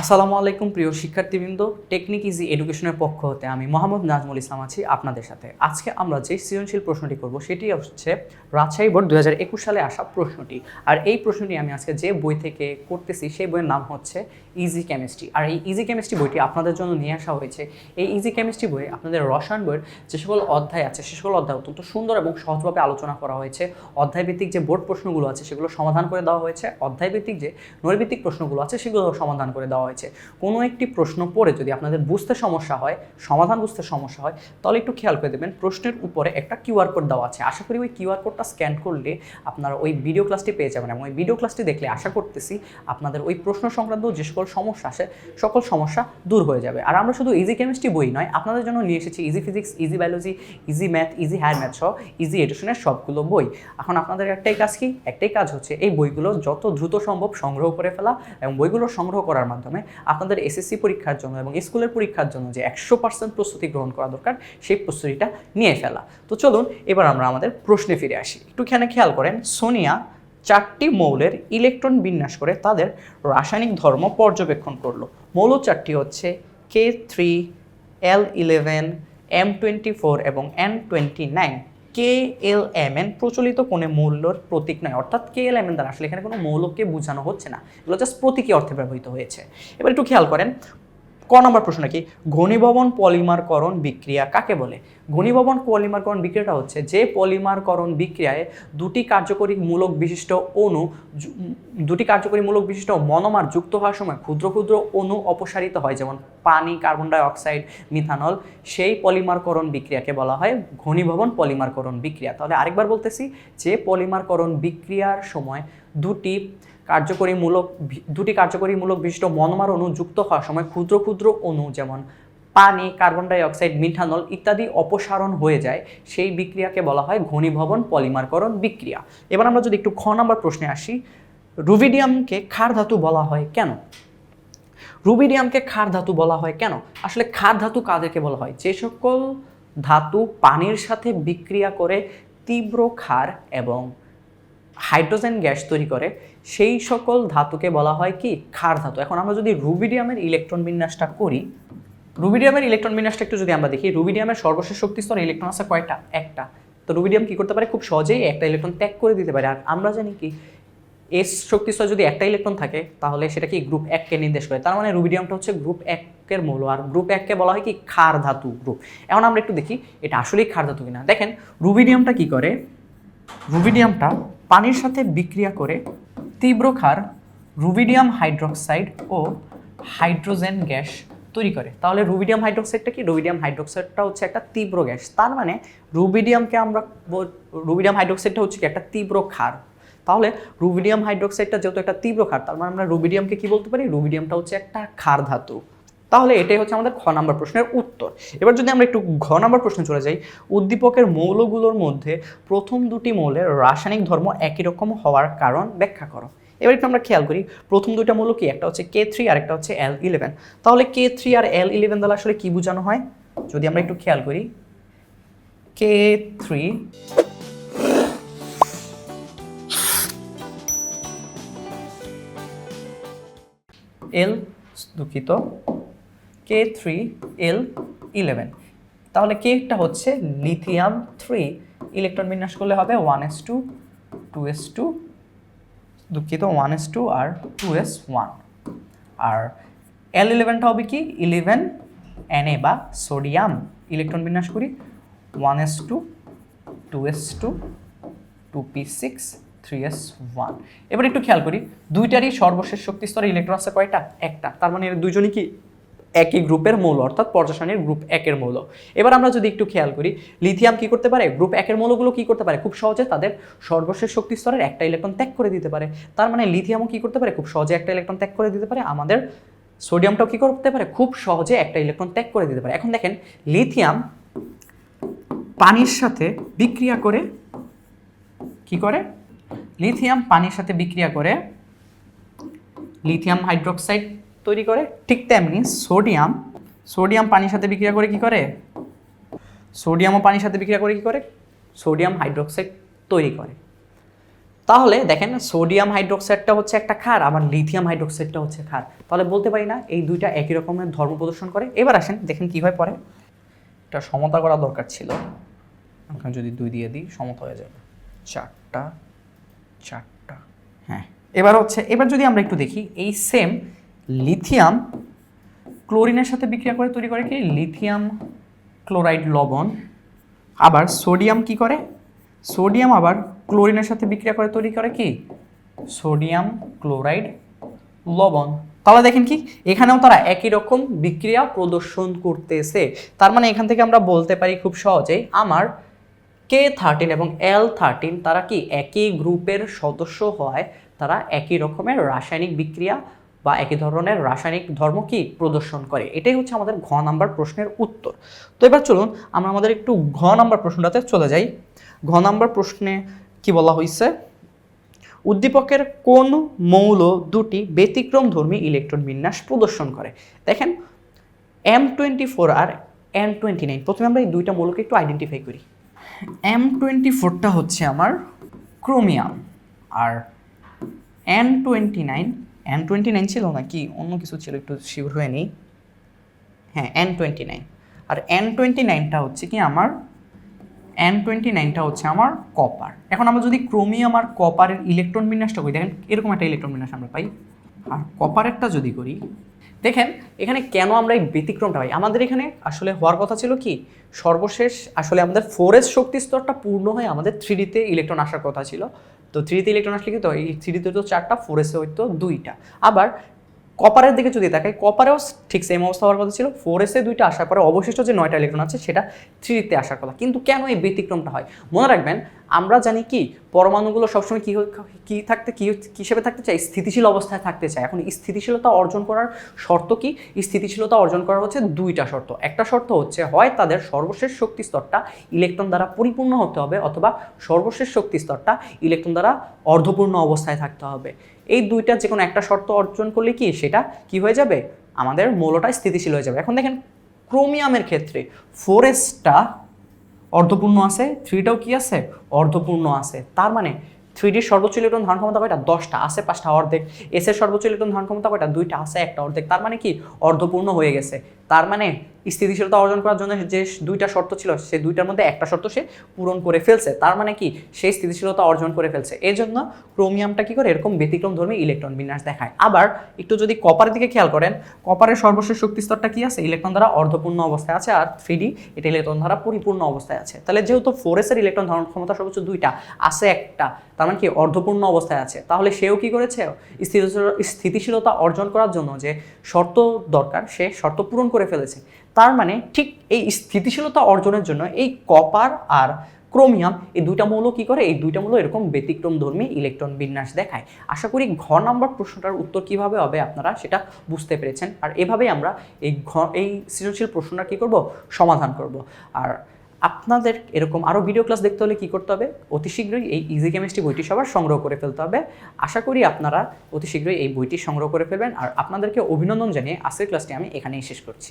আসসালামু আলাইকুম প্রিয় শিক্ষার্থীবৃন্দ টেকনিক ইজি এডুকেশনের পক্ষ হতে আমি মোহাম্মদ নাজমুল ইসলাম আছি আপনাদের সাথে। আজকে আমরা যে সৃজনশীল প্রশ্নটি করব, সেটি হচ্ছে রাজশাহী বোর্ড দু হাজার একুশ সালে আসা প্রশ্নটি। আর এই প্রশ্নটি আমি আজকে যে বই থেকে করতেছি, সেই বইয়ের নাম হচ্ছে ইজি কেমিস্ট্রি আর এই ইজি কেমিস্ট্রি বইটি আপনাদের জন্য নিয়ে আসা হয়েছে। এই ইজি কেমিস্ট্রি বইয়ে আপনাদের রসায়ন বইয়ের যে সকল অধ্যায় আছে, সে সকল অধ্যায় অত্যন্ত সুন্দর এবং সহজভাবে আলোচনা করা হয়েছে। অধ্যায়ভিত্তিক যে বোর্ড প্রশ্নগুলো আছে, সেগুলো সমাধান করে দেওয়া হয়েছে। অধ্যায়ভিত্তিক যে নৈর্ভিত্তিক প্রশ্নগুলো আছে, সেগুলো সমাধান করে দেওয়া হয়েছে। কোনো একটি প্রশ্ন পড়ে যদি আপনাদের বুঝতে সমস্যা হয়, সমাধান বুঝতে সমস্যা হয়, তাহলে একটু খেয়াল করে দেবেন, প্রশ্নের উপরে একটা কিউআর কোড দেওয়া আছে। আশা করি ওই কিউআর কোডটা স্ক্যান করলে আপনারা ওই ভিডিও ক্লাসটি পেয়ে যাবেন এবং ওই ভিডিও ক্লাসটি দেখলে আশা করতেছি আপনাদের ওই প্রশ্ন সংক্রান্ত যে সকল সমস্যা আসে, সকল সমস্যা দূর হয়ে যাবে। আর আমরা শুধু ইজি কেমিস্ট্রি বই নয়, আপনাদের জন্য নিয়ে এসেছি easy physics easy biology easy math easy higher math সহ ইজি এডুকেশনের সবগুলো বই। এখন আপনাদের একটাই কাজ কি? একটাই কাজ হচ্ছে এই বইগুলো যত দ্রুত সম্ভব সংগ্রহ করে ফেলা এবং বইগুলো সংগ্রহ করার মাধ্যমে আপনাদের এসএসসি পরীক্ষার জন্য এবং স্কুলের পরীক্ষার জন্য যে একশো পার্সেন্ট প্রস্তুতি গ্রহণ করা দরকার, সেই প্রস্তুতিটা নিয়ে ফেলা। তো চলুন, এবার আমরা আমাদের প্রশ্নে ফিরে আসি। একটুখানে খেয়াল করেন, সোনিয়া চারটি মৌলের ইলেকট্রন বিন্যাস করে তাদের রাসায়নিক ধর্ম পর্যবেক্ষণ করল। মৌল চারটি হচ্ছে K three L eleven M twenty four এবং N twenty nine K L M N প্রচলিত কোনো মৌলর প্রতীক নয়, অর্থাৎ কে এল এম এন দ্বারা আসলে এখানে কোনো মৌলকে বোঝানো হচ্ছে না। এগুলো জাস্ট প্রতীকী অর্থে ব্যবহৃত হয়েছে। এবার একটু খেয়াল করেন ক নম্বর প্রশ্ন কি ঘনীভবন পলিমারকরণ বিক্রিয়া কাকে বলে? ঘনীভবন পলিমারকরণ বিক্রিয়াটা হচ্ছে যে পলিমারকরণ বিক্রিয়ায় দুটি কার্যকরী মূলক বিশিষ্ট অণু দুটি কার্যকরী মূলক বিশিষ্ট মনোমার যুক্ত হওয়ার সময় ক্ষুদ্র ক্ষুদ্র অণু অপসারিত হয়, যেমন পানি, কার্বন ডাই অক্সাইড, মিথানল। সেই পলিমারকরণ বিক্রিয়াকে বলা হয় ঘনীভবন পলিমারকরণ বিক্রিয়া। তাহলে আরেকবার বলতেছি যে পলিমারকরণ বিক্রিয়ার সময় দুটি কার্যকরী মূলক দুটি কার্যকরী মূলক বিশিষ্ট মনোমার অণু যুক্ত হওয়ার সময় ক্ষুদ্র ক্ষুদ্র অণু যেমন পানি, কার্বন ডাই অক্সাইড মিথানল ইত্যাদি অপসারণ হয়ে যায়। সেই বিক্রিয়াকে বলা হয় ঘনীভবন পলিমারকরণ বিক্রিয়া। এবার আমরা যদি একটু খ নম্বর প্রশ্নে আসি, রুবিডিয়ামকে ক্ষার ধাতু বলা হয় কেন? রুবিডিয়ামকে ক্ষার ধাতু বলা হয় কেন? আসলে ক্ষার ধাতু কাদেরকে বলা হয়? যে সকল ধাতু পানির সাথে বিক্রিয়া করে তীব্র ক্ষার এবং হাইড্রোজেন গ্যাস তৈরি করে, সেই সকল ধাতুকে বলা হয় কি? ক্ষার ধাতু। এখন আমরা যদি রুবিডিয়ামের ইলেকট্রন বিন্যাসটা করি, রুবিডিয়ামের ইলেকট্রন বিন্যাসটা একটু যদি আমরা দেখি, রুবিডিয়ামের সর্বশেষ শক্তিস্তর ইলেকট্রন আছে কয়টা? একটা। তো রুবিডিয়াম কি করতে পারে? খুব সহজেই একটা ইলেকট্রন ত্যাগ করে দিতে পারে। আর আমরা জানি কি, এস শক্তিস্তর যদি একটা ইলেকট্রন থাকে, তাহলে সেটা কি গ্রুপ এককে নির্দেশ করে। তার মানে রুবিডিয়ামটা হচ্ছে গ্রুপ একের মৌল। আর গ্রুপ এককে বলা হয় কি? ক্ষার ধাতু গ্রুপ। এখন আমরা একটু দেখি, এটা আসলেই ক্ষার ধাতু কিনা। দেখেন, রুবিডিয়ামটা কি করে? রুবিডিয়ামটা পানির সাথে বিক্রিয়া করে তীব্র ক্ষার, রুবিডিয়াম হাইড্রোক্সাইড ও হাইড্রোজেন গ্যাস তৈরি করে। তাহলে রুবিডিয়াম হাইড্রোক্সাইডটা কি? রুবিডিয়াম হাইড্রোক্সাইডটা হচ্ছে একটা তীব্র গ্যাস। তার মানে রুবিডিয়ামকে আমরা রুবিডিয়াম হাইড্রোক্সাইডটা হচ্ছে কি? একটা তীব্র ক্ষার। তাহলে রুবিডিয়াম হাইড্রোক্সাইডটা যেহেতু একটা তীব্র ক্ষার, তার মানে আমরা রুবিডিয়ামকে কি বলতে পারি? রুবিডিয়ামটা হচ্ছে একটা ক্ষার ধাতু। তাহলে এটাই হচ্ছে আমাদের খ নম্বর প্রশ্নের উত্তর। এবার যদি আমরা একটু ঘ নম্বর প্রশ্নে চলে যাই, উদ্দীপকের মৌলগুলোর মধ্যে প্রথম দুটি মৌলের রাসায়নিক ধর্ম একই রকম হওয়ার কারণ ব্যাখ্যা করো। এবার একটু আমরা খেয়াল করি, প্রথম দুইটা মৌল কি? একটা হচ্ছে কে থ্রি আর একটা হচ্ছে এল ইলেভেন। তাহলে কে থ্রি আর এল ইলেভেন দ্বারা আসলে কি বোঝানো হয়? যদি আমরা একটু খেয়াল করি, কে থ্রি এল, দুঃখিত। কে থ্রি এল ইলেভেন তাহলে কেটা হচ্ছে লিথিয়াম থ্রি ইলেকট্রন বিন্যাস করলে হবে one S two two S two দুঃখিত ওয়ান এস টু আর টু এস ওয়ান আর এল ইলেভেনটা হবে কি? ইলেভেন এন এ বা সোডিয়াম ইলেকট্রন বিন্যাস করি one S two two S two two P six three S one এবার একটু খেয়াল করি, দুইটারই সর্বশেষ শক্তি স্তরে ইলেকট্রন আছে কয়টা? একটা। তার মানে এর দুজনই কি? একই গ্রুপের মৌল, অর্থাৎ পর্যাসারণীর গ্রুপ একের মৌল। এবার আমরা যদি একটু খেয়াল করি, লিথিয়াম কি করতে পারে? গ্রুপ একের মৌলগুলো কি করতে পারে? খুব সহজে তাদের সর্বশেষ শক্তি স্তরের একটা ইলেকট্রন ত্যাগ করে দিতে পারে। তার মানে লিথিয়ামও কি করতে পারে? খুব সহজে একটা ইলেকট্রন ত্যাগ করে দিতে পারে। আমাদের সোডিয়ামটাও কি করতে পারে? খুব সহজে একটা ইলেকট্রন ত্যাগ করে দিতে পারে। এখন দেখেন, লিথিয়াম পানির সাথে বিক্রিয়া করে কি করে? লিথিয়াম পানির সাথে বিক্রিয়া করে লিথিয়াম হাইড্রোক্সাইড তৈরি করে, ঠিক তেমনি সোডিয়াম সোডিয়াম পানির সাথে বিক্রিয়া করে কি করে? সোডিয়ামও পানির সাথে বিক্রিয়া করে কি করে? সোডিয়াম হাইড্রোক্সাইড তৈরি করে। তাহলে দেখেন, সোডিয়াম হাইড্রোক্সাইডটা হচ্ছে একটা ক্ষার, আবার লিথিয়াম হাইড্রোক্সাইডটা হচ্ছে ক্ষার। তাহলে বলতে পারি না, এই দুইটা একই রকমের ধর্ম প্রদর্শন করে। এবার আসেন, দেখেন কী হয় পরে। এটা সমতা করা দরকার ছিল। ওখানে যদি দুই দিয়ে দিই, সমতা হয়ে যাবে। চারটা চারটা। হ্যাঁ এবার হচ্ছে, এবার যদি আমরা একটু দেখি, এই সেম লিথিয়াম ক্লোরিনের সাথে বিক্রিয়া করে, তৈরি করে কি? লিথিয়াম ক্লোরাইড লবণ। আবার সোডিয়াম কি করে? সোডিয়াম আবার ক্লোরিনের সাথে বিক্রিয়া করে, তৈরি করে কি? সোডিয়াম ক্লোরাইড লবণ। তাহলে দেখেন কি, এখানেও তারা একই রকম বিক্রিয়া প্রদর্শন করতেছে। তার মানে এখান থেকে আমরা বলতে পারি খুব সহজেই, আমার কে থার্টিন এবং এল থার্টিন তারা কি একই গ্রুপের সদস্য হয়? তারা একই রকমের রাসায়নিক বিক্রিয়া বা একই ধরনের রাসায়নিক ধর্ম কি প্রদর্শন করে? এটাই হচ্ছে আমাদের ঘ নাম্বার প্রশ্নের উত্তর। তো এবার চলুন, আমরা আমাদের একটু ঘ নাম্বার প্রশ্নটাতে চলে যাই। ঘ নাম্বার প্রশ্নে কি বলা হয়েছে উদ্দীপকের কোন মৌল দুটি ব্যতিক্রম ধর্মী ইলেকট্রন বিন্যাস প্রদর্শন করে? দেখেন এম টোয়েন্টি ফোর আর এম টোয়েন্টি নাইন প্রথমে আমরা এই দুইটা মৌলকে একটু আইডেন্টিফাই করি। এম টোয়েন্টি ফোরটা হচ্ছে আমার ক্রোমিয়াম আর N twenty nine N twenty nine ছিল নাকি? অন্য কিছু ছিল, একটু শিওর হয়ে নেই। হ্যাঁ এন টোয়েন্টি নাইন আর এন টোয়েন্টি নাইনটা হচ্ছে কি আমার? এন টোয়েন্টি নাইনটা হচ্ছে আমার কপার এখন আমরা যদি ক্রোমিয়াম আর কপারের ইলেকট্রন বিন্যাসটা করি, দেখেন এরকম একটা ইলেকট্রন বিন্যাস আমরা পাই। আর কপারেরটা যদি করি, দেখেন এখানে কেন আমরা এই ব্যতিক্রমটা পাই? আমাদের এখানে আসলে হওয়ার কথা ছিল কি? সর্বশেষ আসলে আমাদের ফোরেস শক্তি স্তরটা পূর্ণ হয়ে আমাদের থ্রিডিতে ইলেকট্রন আসার কথা ছিল। তো থ্রিতে ইলেকট্রন আসলে কি তো এই থ্রিতে তো চারটা ফোরেসে হইতো দুইটা। আবার কপারের দিকে যদি তাকাই, কপারেও ঠিক সেম অবস্থা হওয়ার কথা ছিল। ফোর এসে দুইটা আসার পরে অবশিষ্ট যে নয়টা ইলেকট্রন আছে, সেটা থ্রিতে আসার কথা। কিন্তু কেন এই ব্যতিক্রমটা হয়? মনে রাখবেন, আমরা জানি কি, পরমাণুগুলো সবসময় কী কী থাকতে, কী হিসেবে থাকতে চায়? স্থিতিশীল অবস্থায় থাকতে চায়। এখন স্থিতিশীলতা অর্জন করার শর্ত কি? স্থিতিশীলতা অর্জন করার হচ্ছে দুইটা শর্ত। একটা শর্ত হচ্ছে, হয় তাদের সর্বশেষ শক্তি স্তরটা ইলেকট্রন দ্বারা পরিপূর্ণ হতে হবে, অথবা সর্বশেষ শক্তি স্তরটা ইলেকট্রন দ্বারা অর্ধপূর্ণ অবস্থায় থাকতে হবে। এই দুইটা যে কোনো একটা শর্ত অর্জন করলে কি সেটা কি হয়ে যাবে? আমাদের মৌলটা স্থিতিশীল হয়ে যাবে। এখন দেখেন, ক্রোমিয়ামের ক্ষেত্রে ফোরেসটা অর্ধপূর্ণ আছে, থ্রিটাও কি আছে? অর্ধপূর্ণ আছে। তার মানে থ্রিডির সর্বোচ্চ ইলেকট্রন ধারণ ক্ষমতা কয়টা? দশটা, আছে পাঁচটা অর্ধেক। এস এর সর্বোচ্চ ইলেকট্রন ধারণ ক্ষমতা কয়টা? দুইটা, আছে একটা অর্ধেক। তার মানে কি? অর্ধপূর্ণ হয়ে গেছে। তার মানে স্থিতিশীলতা অর্জন করার জন্য যে দুইটা শর্ত ছিল সে দুইটার মধ্যে একটা শর্ত সে পূরণ করে ফেলছে। তার মানে কি? সেই স্থিতিশীলতা অর্জন করে ফেলছে। এই জন্য ক্রোমিয়ামটা কি করে? এরকম ব্যতিক্রম ধর্মী ইলেকট্রন বিন্যাস দেখায়। আবার একটু যদি কপারের দিকে খেয়াল করেন, কপারের সর্বশেষ শক্তি স্তরটা কি আছে? ইলেকট্রন দ্বারা অর্ধপূর্ণ অবস্থায় আছে আর থ্রি এটা ইলেকট্রন দ্বারা পরিপূর্ণ অবস্থায় আছে। তাহলে যেহেতু ফোরেসের ইলেকট্রন ধারণ ক্ষমতা সর্বোচ্চ দুইটা, আছে একটা, তার মানে কি? অর্ধপূর্ণ অবস্থায় আছে। তাহলে সেও কি করেছে? স্থিতিশীল- স্থিতিশীলতা অর্জন করার জন্য যে শর্ত দরকার, সে শর্ত পূরণ করে ফেলেছে। তার মানে ঠিক এই স্থিতিশীলতা অর্জনের জন্য এই কপার আর ক্রোমিয়াম এই দুইটা মৌল কী করে? এই দুইটা মৌল এরকম ব্যতিক্রম ধর্মী ইলেকট্রন বিন্যাস দেখায়। আশা করি ঘ নাম্বার প্রশ্নটার উত্তর কীভাবে হবে আপনারা সেটা বুঝতে পেরেছেন। আর এভাবেই আমরা এই ঘ, এই সৃজনশীল প্রশ্নটা কী করব? সমাধান করব। আর আপনাদের এরকম আরও ভিডিও ক্লাস দেখতে হলে কী করতে হবে? অতি শীঘ্রই এই ইজি কেমিস্ট্রি বইটি সবার সংগ্রহ করে ফেলতে হবে। আশা করি আপনারা অতি শীঘ্রই এই বইটি সংগ্রহ করে ফেলবেন। আর আপনাদেরকে অভিনন্দন জানিয়ে আজকের ক্লাসটি আমি এখানেই শেষ করছি।